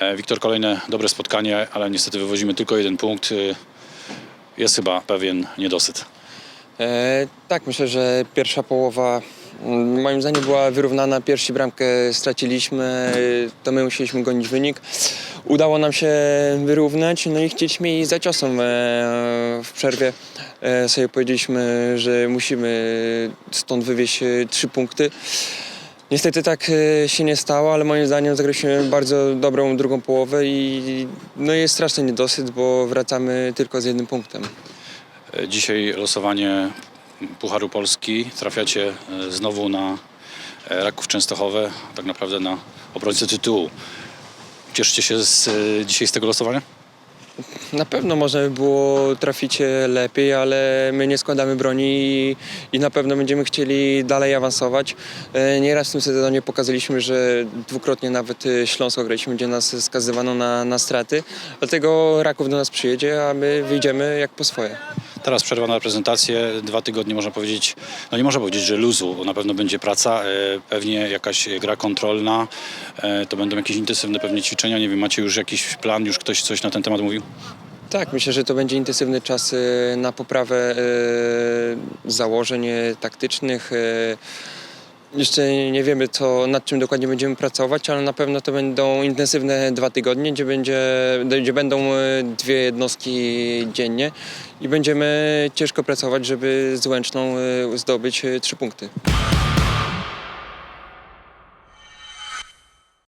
E, Wiktor, kolejne dobre spotkanie, ale niestety wywozimy tylko jeden punkt. Y, Jest chyba pewien niedosyt. E, tak, myślę, że pierwsza połowa mm, moim zdaniem była wyrównana. Pierwszy bramkę straciliśmy, e, to my musieliśmy gonić wynik. Udało nam się wyrównać, no i chcieliśmy iść za ciosem e, w przerwie. E, sobie powiedzieliśmy, że musimy stąd wywieźć e, trzy punkty. Niestety tak e, się nie stało, ale moim zdaniem zagraliśmy bardzo dobrą drugą połowę i no jest straszny niedosyt, bo wracamy tylko z jednym punktem. E, Dzisiaj losowanie Pucharu Polski. Trafiacie e, znowu na Raków Częstochowe, tak naprawdę na obrońcę tytułu. Cieszycie się z, dzisiaj z tego losowania? Na pewno można by było trafić lepiej, ale my nie składamy broni i, i na pewno będziemy chcieli dalej awansować. E, Nieraz w tym sezonie pokazaliśmy, że dwukrotnie nawet e, Śląsko graliśmy, gdzie nas skazywano na, na straty. Dlatego Raków do nas przyjedzie, a my wyjdziemy jak po swoje. Teraz przerwa na reprezentację, dwa tygodnie można powiedzieć, no nie można powiedzieć, że luzu, na pewno będzie praca, e, pewnie jakaś gra kontrolna, e, to będą jakieś intensywne pewnie ćwiczenia, nie wiem, macie już jakiś plan, już ktoś coś na ten temat mówił? Tak, myślę, że to będzie intensywny czas e, na poprawę założeń taktycznych. Jeszcze nie wiemy, co, nad czym dokładnie będziemy pracować, ale na pewno to będą intensywne dwa tygodnie, gdzie, będzie, gdzie będą e, dwie jednostki dziennie i będziemy ciężko pracować, żeby z Łęczną e, zdobyć e, trzy punkty.